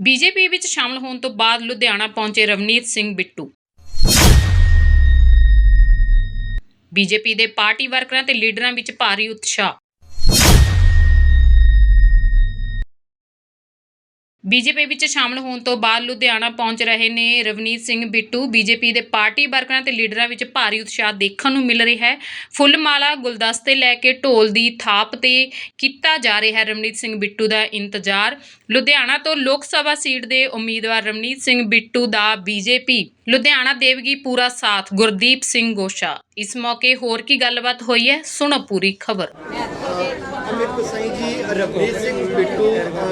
BJP ਵਿੱਚ ਸ਼ਾਮਲ ਹੋਣ ਤੋਂ ਬਾਅਦ ਲੁਧਿਆਣਾ ਪਹੁੰਚੇ ਰਵਨੀਤ ਸਿੰਘ ਬਿੱਟੂ। ਬੀਜੇਪੀ ਦੇ ਪਾਰਟੀ ਵਰਕਰਾਂ ਤੇ ਲੀਡਰਾਂ ਵਿੱਚ ਭਾਰੀ ਉਤਸ਼ਾਹ। ਬੀਜੇਪੀ ਵਿੱਚ ਸ਼ਾਮਲ ਹੋਣ ਤੋਂ ਬਾਅਦ ਲੁਧਿਆਣਾ ਪਹੁੰਚ ਰਹੇ ਨੇ ਰਵਨੀਤ ਸਿੰਘ ਬਿੱਟੂ। ਬੀਜੇਪੀ ਦੇ ਪਾਰਟੀ ਵਰਕਰਾਂ ਤੇ ਲੀਡਰਾਂ ਵਿੱਚ ਭਾਰੀ ਉਤਸ਼ਾਹ ਦੇਖਣ ਨੂੰ ਮਿਲ ਰਿਹਾ ਹੈ। ਫੁੱਲ ਮਾਲਾ ਗੁਲਦਸਤੇ ਲੈ ਕੇ ਢੋਲ ਦੀ ਥਾਪ ਤੇ ਕੀਤਾ ਜਾ ਰਿਹਾ ਹੈ ਰਵਨੀਤ ਸਿੰਘ ਬਿੱਟੂ ਦਾ ਇੰਤਜ਼ਾਰ। ਲੁਧਿਆਣਾ ਤੋਂ ਲੋਕ ਸਭਾ ਸੀਟ ਦੇ ਉਮੀਦਵਾਰ ਰਵਨੀਤ ਸਿੰਘ ਬਿੱਟੂ ਦਾ ਬੀਜੇਪੀ। ਲੁਧਿਆਣਾ ਦੇਵਗੀ ਪੂਰਾ ਸਾਥ, ਗੁਰਦੀਪ ਸਿੰਘ ਗੋਸ਼ਾ। ਇਸ ਮੌਕੇ ਹੋਰ ਕੀ ਗੱਲਬਾਤ ਹੋਈ ਹੈ, ਸੁਣੋ ਪੂਰੀ ਖਬਰ। ਅਮਿਤ ਸਾਈਂ ਜੀ, ਰਵਨੀਤ ਸਿੰਘ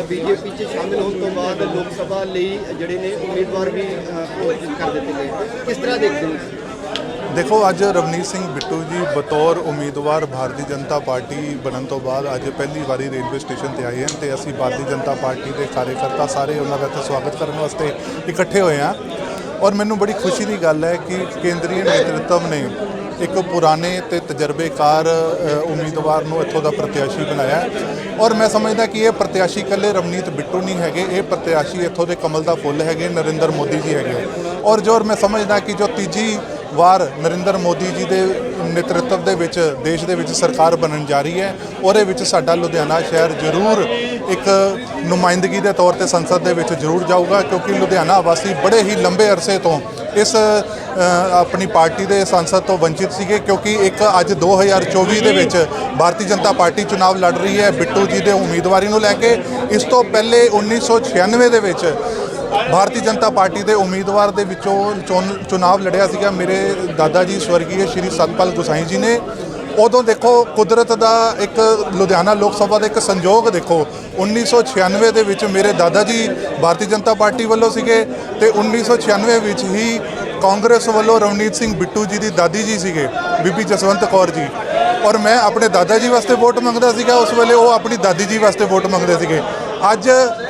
ਬੀਜੇਪੀ 'ਚ ਸ਼ਾਮਿਲ ਹੋਣ ਤੋਂ ਬਾਅਦ ਲੋਕ ਸਭਾ ਲਈ ਜਿਹੜੇ ਨੇ ਉਮੀਦਵਾਰ ਵੀ ਘੋਸ਼ਿਤ ਕਰ ਦਿੱਤੇ ਗਏ। ਕਿਸ ਤਰ੍ਹਾਂ ਦੇਖਦੇ ਹੋ? ਦੇਖੋ, ਅੱਜ ਰਵਨੀਤ ਸਿੰਘ ਬਿੱਟੂ ਜੀ ਬਤੌਰ ਉਮੀਦਵਾਰ ਭਾਰਤੀ ਜਨਤਾ ਪਾਰਟੀ ਬਣਨ ਤੋਂ ਬਾਅਦ ਅੱਜ ਪਹਿਲੀ ਵਾਰੀ ਰੇਲਵੇ ਸਟੇਸ਼ਨ ਤੇ ਆਏ ਹਨ ਤੇ ਅਸੀਂ ਭਾਰਤੀ ਜਨਤਾ ਪਾਰਟੀ ਦੇ ਕਾਰਜਕਰਤਾ ਸਾਰੇ ਉਹਨਾਂ ਦਾ ਇੱਥੇ ਸਵਾਗਤ ਕਰਨ ਵਾਸਤੇ ਇਕੱਠੇ ਹੋਏ ਹਾਂ। ਔਰ ਮੈਨੂੰ ਬੜੀ ਖੁਸ਼ੀ ਦੀ ਗੱਲ ਹੈ ਕਿ ਕੇਂਦਰੀ ਨੇਤਰਤਵ ਨੇ ਇੱਕ ਪੁਰਾਣੇ ਤੇ ਤਜਰਬੇਕਾਰ ਉਮੀਦਵਾਰ ਨੂੰ ਇੱਥੋਂ ਦਾ ਪ੍ਰਤਿਆਸ਼ੀ ਬਣਾਇਆ ਔਰ ਮੈਂ ਸਮਝਦਾ ਕਿ ਇਹ ਪ੍ਰਤਿਆਸ਼ੀ ਇਕੱਲੇ ਰਵਨੀਤ ਬਿੱਟੂ ਨਹੀਂ ਹੈਗੇ, ਇਹ ਪ੍ਰਤਿਆਸ਼ੀ ਇੱਥੋਂ ਦੇ ਕਮਲ ਦਾ ਫੁੱਲ ਹੈਗੇ, ਨਰਿੰਦਰ ਮੋਦੀ ਜੀ ਹੈਗੇ। ਔਰ ਜੋ ਮੈਂ ਸਮਝਦਾ ਕਿ ਜੋ ਤੀਜੀ ਵਾਰ ਨਰਿੰਦਰ ਮੋਦੀ ਜੀ ਦੇ ਨੇਤਰਤਵ ਦੇ ਵਿੱਚ, ਦੇਸ਼ ਦੇ ਵਿੱਚ ਸਰਕਾਰ ਬਣਨ ਜਾ ਰਹੀ ਹੈ, ਉਹਦੇ ਵਿੱਚ ਸਾਡਾ ਲੁਧਿਆਣਾ ਸ਼ਹਿਰ ਜ਼ਰੂਰ ਇੱਕ ਨੁਮਾਇੰਦਗੀ ਦੇ ਤੌਰ ਤੇ ਸੰਸਦ ਦੇ ਵਿੱਚ ਜ਼ਰੂਰ ਜਾਊਗਾ, ਕਿਉਂਕਿ ਲੁਧਿਆਣਾ ਵਾਸੀ ਬੜੇ ਹੀ ਲੰਬੇ ਅਰਸੇ ਤੋਂ ਇਸ ਆਪਣੀ ਪਾਰਟੀ ਦੇ ਸੰਸਦ ਤੋਂ ਵੰਚਿਤ ਸੀਗੇ ਕਿਉਂਕਿ ਇੱਕ ਅੱਜ 2024 ਦੇ ਵਿੱਚ ਭਾਰਤੀ ਜਨਤਾ ਪਾਰਟੀ ਚੁਣਾਵ ਲੜ ਰਹੀ ਹੈ ਬਿੱਟੂ ਜੀ ਦੇ ਉਮੀਦਵਾਰੀ ਨੂੰ ਲੈ ਕੇ। ਇਸ ਤੋਂ ਪਹਿਲੇ 1996 ਦੇ ਵਿੱਚ ਭਾਰਤੀ ਜਨਤਾ ਪਾਰਟੀ ਦੇ ਉਮੀਦਵਾਰ ਦੇ ਵਿੱਚੋਂ ਚੋਣ- ਚੁਣਾਵ ਲੜਿਆ ਸੀਗਾ। ਮੇਰੇ ਦਾਦਾ ਜੀ ਸਵਰਗੀय ਸ਼੍ਰੀ ਸਤਪਾਲ ਗੁਸਾਈ ਜੀ ਨੇ। ਉਦੋਂ ਦੇਖੋ ਕੁਦਰਤ ਦਾ ਇੱਕ ਲੁਧਿਆਣਾ ਲੋਕ ਸਭਾ ਦਾ ਇੱਕ ਸੰਯੋਗ ਦੇਖੋ 1996 ਦੇ ਵਿੱਚ ਮੇਰੇ ਦਾਦਾ ਜੀ ਭਾਰਤੀ ਜਨਤਾ ਪਾਰਟੀ ਵੱਲੋਂ ਸੀਗੇ ਤੇ 1996 ਵਿੱਚ ਹੀ ਕਾਂਗਰਸ ਵੱਲੋਂ ਰਵਨੀਤ ਸਿੰਘ ਬਿੱਟੂ ਜੀ ਦੀ ਦਾਦੀ ਜੀ ਸੀਗੇ, ਬੀਬੀ ਜਸਵੰਤ ਕੌਰ ਜੀ। ਔਰ ਮੈਂ ਆਪਣੇ ਦਾਦਾ ਜੀ ਵਾਸਤੇ ਵੋਟ ਮੰਗਦਾ ਸੀਗਾ, ਉਸ ਵੇਲੇ ਉਹ ਆਪਣੀ ਦਾਦੀ ਜੀ ਵਾਸਤੇ ਵੋਟ ਮੰਗਦੇ ਸੀਗੇ। ਅੱਜ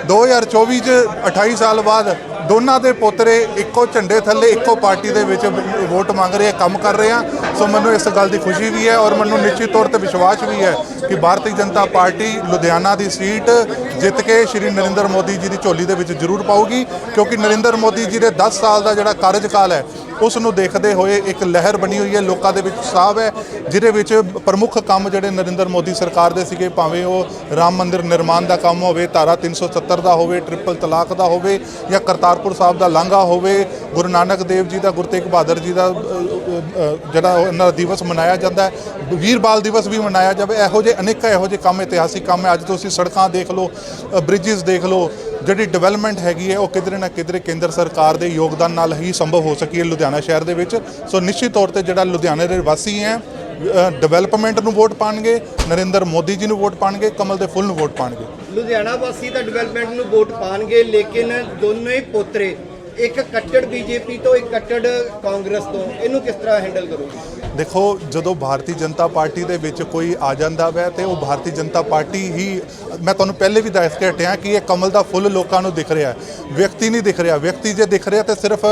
2024 ਚ 28 ਸਾਲ ਬਾਅਦ ਦੋਨਾਂ ਦੇ ਪੋਤਰੇ ਇੱਕੋ ਝੰਡੇ ਥੱਲੇ, ਇੱਕੋ ਪਾਰਟੀ ਦੇ ਵਿੱਚ ਵੋਟ ਮੰਗ ਰਹੇ ਆ ਕੰਮ ਕਰ ਰਹੇ ਆ ਸੋ ਮੈਨੂੰ ਇਸ ਗੱਲ ਦੀ ਖੁਸ਼ੀ ਵੀ ਹੈ ਔਰ ਮੈਨੂੰ ਨਿਸ਼ਚਿਤ ਤੌਰ ਤੇ ਵਿਸ਼ਵਾਸ ਵੀ ਹੈ ਕਿ ਭਾਰਤੀ ਜਨਤਾ ਪਾਰਟੀ ਲੁਧਿਆਣਾ ਦੀ ਸੀਟ ਜਿੱਤ ਕੇ ਸ਼੍ਰੀ ਨਰਿੰਦਰ ਮੋਦੀ ਜੀ ਦੀ ਝੋਲੀ ਦੇ ਵਿੱਚ ਜ਼ਰੂਰ ਪਾਊਗੀ, ਕਿਉਂਕਿ ਨਰਿੰਦਰ ਮੋਦੀ ਜੀ ਦੇ 10 ਸਾਲ ਦਾ ਜਿਹੜਾ ਕਾਰਜਕਾਲ ਹੈ ਉਸ ਨੂੰ ਦੇਖਦੇ ਹੋਏ ਇੱਕ ਲਹਿਰ ਬਣੀ ਹੋਈ ਹੈ। ਲੋਕਾਂ ਦੇ ਵਿੱਚ ਸਾਹ ਹੈ, ਜਿਹਦੇ ਵਿੱਚ ਪ੍ਰਮੁੱਖ ਕੰਮ ਜਿਹੜੇ ਨਰਿੰਦਰ ਮੋਦੀ ਸਰਕਾਰ ਦੇ ਸੀਗੇ, ਭਾਵੇਂ ਉਹ ਰਾਮ ਮੰਦਿਰ ਨਿਰਮਾਣ ਦਾ ਕੰਮ ਹੋਵੇ, ਧਾਰਾ 370 ਦਾ ਹੋਵੇ ਟ੍ਰਿਪਲ ਤਲਾਕ ਦਾ ਹੋਵੇ, ਜਾਂ ਕਰਤਾਰਪੁਰ ਸਾਹਿਬ ਦਾ ਲਾਂਘਾ ਹੋਵੇ, ਗੁਰੂ ਨਾਨਕ ਦੇਵ ਜੀ ਦਾ, ਗੁਰੂ ਤੇਗ ਬਹਾਦਰ ਜੀ ਦਾ ਜਿਹੜਾ ਉਹਨਾਂ ਦਾ ਦਿਵਸ ਮਨਾਇਆ ਜਾਂਦਾ ਹੈ। ਵੀਰ ਬਾਲ ਦਿਵਸ ਵੀ ਮਨਾਇਆ ਜਾਵੇ। ਇਹੋ ਜਿਹੇ ਅਨੇਕਾਂ ਇਹੋ ਜਿਹੇ ਕੰਮ, ਇਤਿਹਾਸਿਕ ਕੰਮ ਹੈ। ਅੱਜ ਤੁਸੀਂ ਸੜਕਾਂ ਦੇਖ ਲਓ ਬ੍ਰਿਜਸ ਦੇਖ ਲਓ, ਜਿਹੜੀ ਡਿਵੈਲਪਮੈਂਟ ਹੈਗੀ ਹੈ, ਉਹ ਕਿਧਰੇ ਨਾ ਕਿਧਰੇ ਕੇਂਦਰ ਸਰਕਾਰ ਦੇ ਯੋਗਦਾਨ ਨਾਲ ਹੀ ਸੰਭਵ ਹੋ ਸਕੀ ਹੈ ਲੁਧਿਆਣਾ ਸ਼ਹਿਰ ਦੇ ਵਿੱਚ। ਸੋ ਨਿਸ਼ਚਿਤ ਤੌਰ ਤੇ ਜਿਹੜਾ ਲੁਧਿਆਣੇ ਦੇ ਵਾਸੀ ਹੈ ਡਿਵੈਲਪਮੈਂਟ ਨੂੰ ਵੋਟ ਪਾਣਗੇ, ਨਰਿੰਦਰ ਮੋਦੀ ਜੀ ਨੂੰ ਵੋਟ ਪਾਣਗੇ, ਕਮਲ ਦੇ ਫੁੱਲ ਨੂੰ ਵੋਟ ਪਾਣਗੇ। ਲੁਧਿਆਣਾ ਵਾਸੀ ਤਾਂ ਡਿਵੈਲਪਮੈਂਟ ਨੂੰ ਵੋਟ ਪਾਣਗੇ, ਲੇਕਿਨ ਦੋਨੋਂ ਹੀ ਪੋਤਰੇ, ਇੱਕ ਕੱਟੜ ਬੀਜੇਪੀ ਤੋਂ, ਇੱਕ ਕੱਟੜ ਕਾਂਗਰਸ ਤੋਂ, ਇਹਨੂੰ ਕਿਸ ਤਰ੍ਹਾਂ ਹੈਂਡਲ ਕਰੋਗੇ? ਦੇਖੋ, ਜਦੋਂ ਭਾਰਤੀ ਜਨਤਾ ਪਾਰਟੀ ਦੇ ਵਿੱਚ ਕੋਈ ਆ ਜਾਂਦਾ ਵੈ ਤੇ ਉਹ ਭਾਰਤੀ ਜਨਤਾ ਪਾਰਟੀ ਹੀ, ਮੈਂ ਤੁਹਾਨੂੰ ਪਹਿਲੇ ਵੀ ਦੱਸ ਕੇ ਹਟਿਆ ਕਿ ਇਹ ਕਮਲ ਦਾ ਫੁੱਲ ਲੋਕਾਂ ਨੂੰ ਦਿਖ ਰਿਹਾ ਵਿਅਕਤੀ ਨਹੀਂ ਦਿਖ ਰਿਹਾ। ਵਿਅਕਤੀ ਜੇ ਦਿਖ ਰਿਹਾ ਤੇ ਸਿਰਫ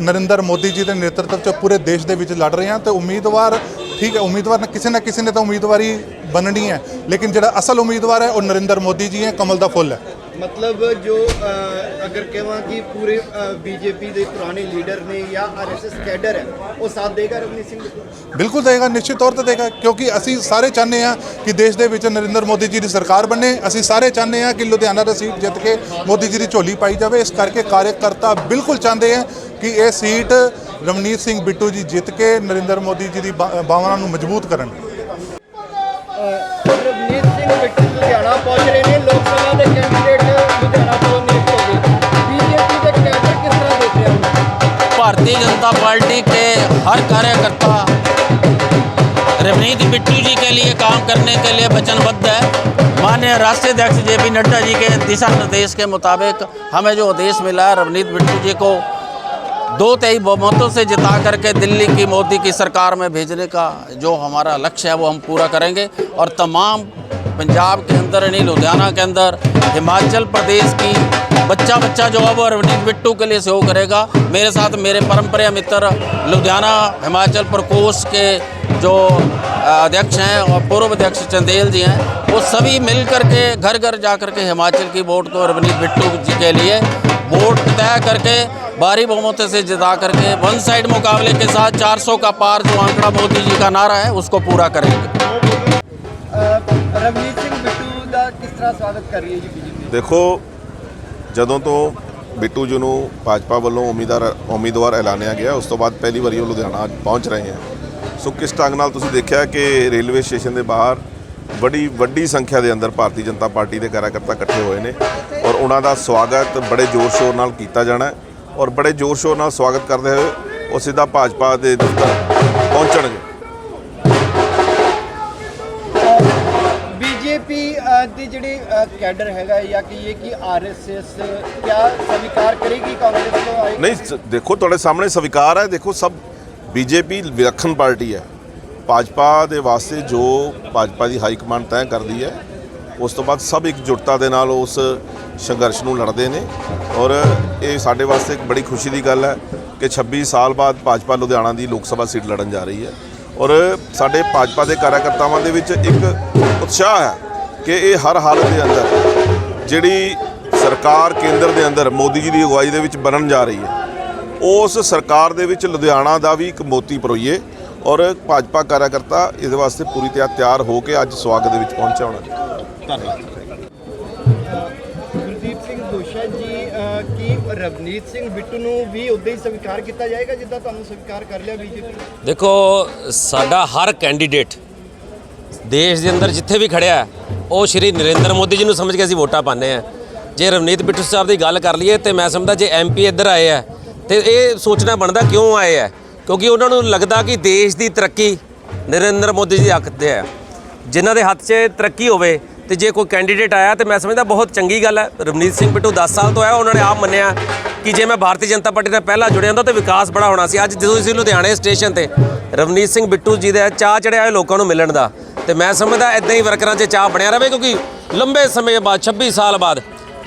ਨਰਿੰਦਰ ਮੋਦੀ ਜੀ ਦੇ ਨੇਤਰਤਵ 'ਚ ਪੂਰੇ ਦੇਸ਼ ਦੇ ਵਿੱਚ ਲੜ ਰਹੇ ਹਾਂ ਤੇ ਉਮੀਦਵਾਰ, ਠੀਕ ਹੈ, ਉਮੀਦਵਾਰ ਨੇ, ਕਿਸੇ ਨਾ ਕਿਸੇ ਨੇ ਤਾਂ ਉਮੀਦਵਾਰੀ ਬਣਨੀ ਹੈ। ਲੇਕਿਨ ਜਿਹੜਾ ਅਸਲ ਉਮੀਦਵਾਰ ਹੈ ਉਹ ਨਰਿੰਦਰ ਮੋਦੀ ਜੀ ਹੈ, ਕਮਲ ਦਾ ਫੁੱਲ ਹੈ। ਮਤਲਬ ਜੋ ਅਗਰ ਕਹਾਂ ਕਿ ਪੂਰੇ ਬੀਜੇਪੀ ਦੇ ਪੁਰਾਣੇ ਲੀਡਰ ਨੇ ਜਾਂ ਆਰਐਸਐਸ ਕੈਡਰ ਹੈ ਉਹ ਸਾਥ ਦੇਗਾ ਰਵਨੀਤ ਸਿੰਘ? ਬਿਲਕੁਲ ਦੇਗਾ ਨਿਸ਼ਚਿਤ ਤੌਰ ਤੇ ਦੇਗਾ ਕਿਉਂਕਿ ਅਸੀਂ ਸਾਰੇ ਚਾਹੁੰਦੇ ਹਾਂ ਕਿ ਦੇਸ਼ ਦੇ ਵਿੱਚ ਨਰਿੰਦਰ ਮੋਦੀ ਜੀ ਦੀ ਸਰਕਾਰ ਬਣੇ। ਅਸੀਂ ਸਾਰੇ ਚਾਹੁੰਦੇ ਹਾਂ ਕਿ ਲੁਧਿਆਣਾ ਦਾ ਸੀਟ ਜਿੱਤ ਕੇ ਮੋਦੀ ਜੀ ਦੀ ਝੋਲੀ ਪਾਈ ਜਾਵੇ। ਇਸ ਕਰਕੇ ਕਾਰਜਕਰਤਾ ਬਿਲਕੁਲ ਚਾਹੁੰਦੇ ਹੈ ਕਿ ਇਹ ਸੀਟ ਰਵਨੀਤ ਸਿੰਘ ਬਿੱਟੂ ਜੀ ਜਿੱਤ ਕੇ ਨਰਿੰਦਰ ਮੋਦੀ ਜੀ ਦੀ ਬਾਵਾਂ ਨੂੰ ਮਜ਼ਬੂਤ ਕਰਨ। ਰਵਨੀਤ ਸਿੰਘ ਬਿੱਟੂ ਲੁਧਿਆਣਾ ਪਹੁੰਚ ਰਹੇ ਨੇ। पार्टी के हर कार्यकर्ता रवनीत बिट्टू जी के लिए काम करने के लिए वचनबद्ध है। माननीय राष्ट्रीय अध्यक्ष जे पी नड्डा जी के दिशा निर्देश के मुताबिक हमें जो आदेश मिला है, रवनीत बिट्टू जी को दो तेई बहुमतों से जिता करके दिल्ली की मोदी की सरकार में भेजने का जो हमारा लक्ष्य है, वो हम पूरा करेंगे। और तमाम पंजाब के अंदर यानी लुधियाना के अंदर हिमाचल प्रदेश की बच्चा बच्चा जो है वो रवनीत बिट्टू के लिए सहयोग करेगा, मेरे साथ मेरे परम्परा मित्र लुधियाना हिमाचल प्रकोष्ठ के जो अध्यक्ष हैं और पूर्व अध्यक्ष चंदेल जी हैं, वो सभी मिल कर के घर घर जा कर के हिमाचल की वोट को रवनीत बिट्टू जी के लिए वोट तय करके भारी बहुमत से जिता करके वन साइड मुकाबले के साथ 400 का पार जो आंकड़ा मोदी जी का नारा है, उसको पूरा करेंगे। रवनीत ਤਰ੍ਹਾਂ ਸਵਾਗਤ ਕਰ ਰਹੀ ਹੈ ਜੀ ਬੀਜੇਪੀ ਦੇਖੋ, ਜਦੋਂ ਤੋਂ ਬਿੱਟੂ ਜੀ ਨੂੰ ਭਾਜਪਾ ਵੱਲੋਂ ਉਮੀਦਵਾਰ ਉਮੀਦਵਾਰ ਐਲਾਨਿਆ ਗਿਆ, ਉਸ ਤੋਂ ਬਾਅਦ ਪਹਿਲੀ ਵਾਰੀ ਉਹ ਲੁਧਿਆਣਾ ਪਹੁੰਚ ਰਹੇ ਹਨ ਸੋ ਕਿਸ ਢੰਗ ਨਾਲ ਤੁਸੀਂ ਦੇਖਿਆ ਕਿ ਰੇਲਵੇ ਸਟੇਸ਼ਨ ਦੇ ਬਾਹਰ ਬੜੀ ਵੱਡੀ ਸੰਖਿਆ ਦੇ ਅੰਦਰ ਭਾਰਤੀ ਜਨਤਾ ਪਾਰਟੀ ਦੇ ਕਾਰਜਕਰਤਾ ਇਕੱਠੇ ਹੋਏ ਨੇ ਔਰ ਉਹਨਾਂ ਦਾ ਸਵਾਗਤ ਬੜੇ ਜ਼ੋਰ ਸ਼ੋਰ ਨਾਲ ਕੀਤਾ ਜਾਣਾ ਔਰ ਬੜੇ ਜ਼ੋਰ ਸ਼ੋਰ ਨਾਲ ਸਵਾਗਤ ਕਰਦੇ ਹੋਏ ਉਹ ਸਿੱਧਾ ਭਾਜਪਾ ਦੇ ਦਫ਼ਤਰ ਪਹੁੰਚਣਗੇ। ਬੀਜੇਪੀ ਦੀ ਜਿਹੜੀ ਕੈਡਰ ਹੈਗਾ ਜਾਂ ਕਿ ਇਹ ਕਿ ਆਰਐਸਐਸ ਕਿਆ ਸਵੀਕਾਰ ਕਰੇਗੀ ਕਾਂਗਰਸ ਤੋਂ ਆਏ? ਨਹੀਂ ਦੇਖੋ ਤੁਹਾਡੇ ਸਾਹਮਣੇ ਸਵੀਕਾਰ ਹੈ, ਦੇਖੋ ਸਭ ਬੀਜੇਪੀ ਵਿਲੱਖਣ ਪਾਰਟੀ ਹੈ। ਭਾਜਪਾ ਦੇ ਵਾਸਤੇ ਜੋ ਭਾਜਪਾ ਦੀ ਹਾਈ ਕਮਾਂਡ ਤੈਅ ਕਰਦੀ ਹੈ, ਉਸ ਤੋਂ ਬਾਅਦ ਸਭ ਇਕਜੁੱਟਤਾ ਦੇ ਨਾਲ ਉਸ ਸੰਘਰਸ਼ ਨੂੰ ਲੜਦੇ ਨੇ। ਔਰ ਇਹ ਸਾਡੇ ਵਾਸਤੇ ਇੱਕ ਬੜੀ ਖੁਸ਼ੀ ਦੀ ਗੱਲ ਹੈ ਕਿ 26 ਸਾਲ ਬਾਅਦ ਭਾਜਪਾ ਲੁਧਿਆਣਾ ਦੀ ਲੋਕ ਸਭਾ ਸੀਟ ਲੜਨ ਜਾ ਰਹੀ ਹੈ। ਔਰ ਸਾਡੇ ਭਾਜਪਾ ਦੇ ਕਾਰਜਕਰਤਾਵਾਂ ਦੇ ਵਿੱਚ ਇੱਕ ਉਤਸ਼ਾਹ ਹੈ ਕਿ ਇਹ ਹਰ ਹਾਲਤ ਦੇ ਅੰਦਰ ਜਿਹੜੀ ਸਰਕਾਰ ਕੇਂਦਰ ਦੇ ਅੰਦਰ ਮੋਦੀ ਜੀ ਦੀ ਅਗਵਾਈ ਦੇ ਵਿੱਚ ਬਣਨ ਜਾ ਰਹੀ ਹੈ ਉਸ ਸਰਕਾਰ ਦੇ ਵਿੱਚ ਲੁਧਿਆਣਾ ਦਾ ਵੀ ਇੱਕ ਮੋਤੀ ਪਰੋਈਏ ਔਰ ਭਾਜਪਾ ਕਾਰਜਕਰਤਾ ਇਹਦੇ ਵਾਸਤੇ ਪੂਰੀ ਤਰ੍ਹਾਂ ਤਿਆਰ ਹੋ ਕੇ ਅੱਜ ਸਵਾਗਤ ਦੇ ਵਿੱਚ ਪਹੁੰਚਿਆ ਹੋਣਾ ਧੰਨਵਾਦ। ਗੁਰਦੀਪ ਸਿੰਘ ਦੋਸ਼ਾ ਜੀ ਕੀ ਰਵਨੀਤ ਸਿੰਘ ਬਿੱਟੂ ਨੂੰ ਵੀ ਉਦਾਂ ਹੀ ਸਵੀਕਾਰ ਕੀਤਾ ਜਾਏਗਾ ਜਿੱਦਾਂ ਤੁਹਾਨੂੰ ਸਵੀਕਾਰ ਕਰ ਲਿਆ ਬੀਜੇਪੀ ਦੇਖੋ ਸਾਡਾ ਹਰ ਕੈਂਡੀਡੇਟ ਦੇਸ਼ ਦੇ ਅੰਦਰ ਜਿੱਥੇ ਵੀ ਖੜਿਆ ਹੈ, ਉਹ ਸ਼੍ਰੀ ਨਰਿੰਦਰ ਮੋਦੀ ਜੀ ਨੂੰ ਸਮਝ ਕੇ ਅਸੀਂ ਵੋਟਾਂ ਪਾਉਂਦੇ ਆ ਜੇ ਰਵਨੀਤ ਬਿੱਟੂ ਸਾਹਿਬ ਦੀ ਗੱਲ ਕਰ ਲਈਏ ਤੇ ਮੈਂ ਸਮਝਦਾ ਜੇ ਐਮਪੀ ਇੱਧਰ ਆਏ ਆ, ਤੇ ਇਹ ਸੋਚਣਾ ਬਣਦਾ ਕਿਉਂ ਆਏ ਆ? ਕਿਉਂਕਿ ਉਹਨਾਂ ਨੂੰ ਲੱਗਦਾ ਕਿ ਦੇਸ਼ ਦੀ ਤਰੱਕੀ ਨਰਿੰਦਰ ਮੋਦੀ ਜੀ ਦੇ ਹੱਥ ਤੇ ਹੈ ਜਿਨ੍ਹਾਂ ਦੇ ਹੱਥ 'ਚ ਤਰੱਕੀ ਹੋਵੇ ਤੇ ਜੇ ਕੋਈ ਕੈਂਡੀਡੇਟ ਆਇਆ ਤੇ ਮੈਂ ਸਮਝਦਾ ਬਹੁਤ ਚੰਗੀ ਗੱਲ ਹੈ। ਰਵਨੀਤ ਸਿੰਘ ਬਿੱਟੂ 10 ਸਾਲ ਤੋਂ ਆਇਆ, ਉਹਨਾਂ ਨੇ ਆਪ ਮੰਨਿਆ ਕਿ ਜੇ ਮੈਂ ਭਾਰਤੀ ਜਨਤਾ ਪਾਰਟੀ ਨਾਲ ਪਹਿਲਾਂ ਜੁੜਿਆ ਹੁੰਦਾ ਤੇ ਵਿਕਾਸ ਬੜਾ ਹੋਣਾ ਸੀ। ਅੱਜ ਜਦੋਂ ਅਸੀਂ ਲੁਧਿਆਣੇ ਸਟੇਸ਼ਨ ਤੇ ਰਵਨੀਤ ਸਿੰਘ ਬਿੱਟੂ ਜੀ ਦਾ ਚਾਹ ਚੜਿਆ ਹੋਇਆ ਲੋਕਾਂ ਨੂੰ ਮਿਲਣ ਦਾ ਤੇ ਮੈਂ ਸਮਝਦਾ ਇਦਾਂ ਹੀ ਵਰਕਰਾਂ 'ਚ ਚਾਹ ਬਣਿਆ ਰਵੇ, ਕਿਉਂਕਿ ਲੰਬੇ ਸਮੇਂ ਬਾਅਦ 26 ਸਾਲ ਬਾਅਦ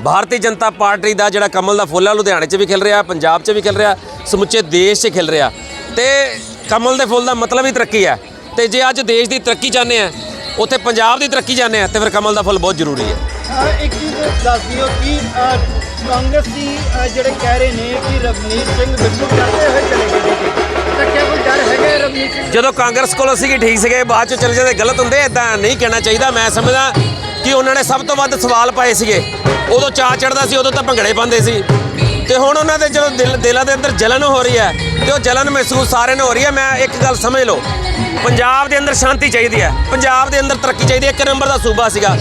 ਭਾਰਤੀ ਜਨਤਾ ਪਾਰਟੀ ਦਾ ਜਿਹੜਾ ਕਮਲ ਦਾ ਫੁੱਲ ਆ, ਲੁਧਿਆਣੇ 'ਚ ਵੀ ਖਿਲ ਰਿਹਾ, ਪੰਜਾਬ 'ਚ ਵੀ ਖਿਲ ਰਿਹਾ, ਸਮੁੱਚੇ ਦੇਸ਼ 'ਚ ਖਿਲ ਰਿਹਾ। ਤੇ ਕਮਲ ਦੇ ਫੁੱਲ ਦਾ ਮਤਲਬ ਹੀ ਤਰੱਕੀ ਹੈ। ਤੇ ਜੇ ਅੱਜ ਦੇਸ਼ ਦੀ ਤਰੱਕੀ ਚਾਹੁੰਦੇ ਆ, ਉੱਥੇ ਪੰਜਾਬ ਦੀ ਤਰੱਕੀ ਚਾਹੁੰਦੇ ਆ, ਤੇ ਫਿਰ ਕਮਲ ਦਾ ਫੁੱਲ ਬਹੁਤ ਜ਼ਰੂਰੀ ਹੈ। ਇੱਕ ਚੀਜ਼ ਦੱਸ ਦਿਓ ਕਿ ਕਾਂਗਰਸ ਦੀ ਜਿਹੜੇ ਕਹਿ ਰਹੇ ਨੇ ਕਿ ਰਵਨੀਤ ਸਿੰਘ ਬਿੱਟੂ ਕਰਦੇ ਜਦੋਂ ਕਾਂਗਰਸ ਕੋਲ ਸੀਗੇ ਠੀਕ ਸੀਗੇ, ਬਾਅਦ ਚ ਚਲੇ ਜਾਂਦੇ, ਗਲਤ ਹੁੰਦੇ ਇਦਾਂ ਨਹੀਂ ਕਹਿਣਾ ਚਾਹੀਦਾ। ਮੈਂ ਸਮਝਦਾ ਕਿ ਉਹਨਾਂ ਨੇ ਸਭ ਤੋਂ ਵੱਧ ਸਵਾਲ ਪਾਏ ਸੀਗੇ। ਉਦੋਂ ਚਾਹ ਚੜਦਾ ਸੀ, ਉਦੋਂ ਤਾਂ ਭੰਗੜੇ ਪਾਉਂਦੇ ਸੀ। ਤੇ ਹੁਣ ਉਹਨਾਂ ਦੇ ਜਦੋਂ ਦਿਲ ਦਿਲਾਂ ਦੇ ਅੰਦਰ ਜਲਨ ਹੋ ਰਹੀ ਹੈ ਤੇ ਉਹ ਜਲਨ ਮਹਿਸੂਸ ਸਾਰਿਆਂ ਨੂੰ ਹੋ ਰਹੀ ਹੈ ਮੈਂ ਇੱਕ ਗੱਲ ਸਮਝ ਲਓ। ਪੰਜਾਬ ਦੇ ਅੰਦਰ ਸ਼ਾਂਤੀ ਚਾਹੀਦੀ ਹੈ। ਪੰਜਾਬ ਦੇ ਅੰਦਰ ਤਰੱਕੀ ਚਾਹੀਦੀ ਹੈ। ਇੱਕ ਨੰਬਰ ਦਾ ਸੂਬਾ ਸੀਗਾ।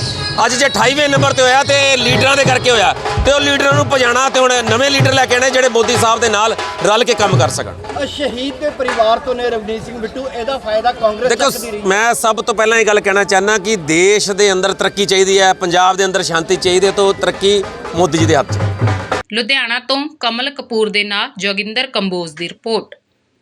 ਅੱਜ ਜੇ 28ਵੇਂ ਨੰਬਰ ਤੇ ਹੋਇਆ ਤੇ ਲੀਡਰਾਂ ਦੇ ਕਰਕੇ ਹੋਇਆ। ਤੇ ਉਹ ਲੀਡਰਾਂ ਨੂੰ ਭਜਾਣਾ ਤੇ ਹੁਣ ਨਵੇਂ ਲੀਡਰ ਲੈ ਕੇ ਆਣੇ ਜਿਹੜੇ ਮੋਦੀ ਸਾਹਿਬ ਦੇ ਨਾਲ ਰਲ ਕੇ ਕੰਮ ਕਰ ਸਕਣ। ਸ਼ਹੀਦ ਦੇ ਪਰਿਵਾਰ ਤੋਂ ਨੇ ਰਵਨੀਤ ਸਿੰਘ ਬਿੱਟੂ ਇਹਦਾ ਫਾਇਦਾ ਕਾਂਗਰਸ ਦੇਖੋ ਮੈਂ ਸਭ ਤੋਂ ਪਹਿਲਾਂ ਇਹ ਗੱਲ ਕਹਿਣਾ ਚਾਹੁੰਦਾ ਕਿ ਦੇਸ਼ ਦੇ ਅੰਦਰ ਤਰੱਕੀ ਚਾਹੀਦੀ ਹੈ ਪੰਜਾਬ ਦੇ ਅੰਦਰ ਸ਼ਾਂਤੀ ਚਾਹੀਦੀ ਹੈ ਤਾਂ ਉਹ ਤਰੱਕੀ ਮੋਦੀ ਜੀ ਦੇ ਹੱਥ 'ਚ। ਲੁਧਿਆਣਾ ਤੋਂ ਕਮਲ ਕਪੂਰ ਦੇ ਨਾਲ ਜੋਗਿੰਦਰ ਕੰਬੋਜ ਦੀ ਰਿਪੋਰਟ।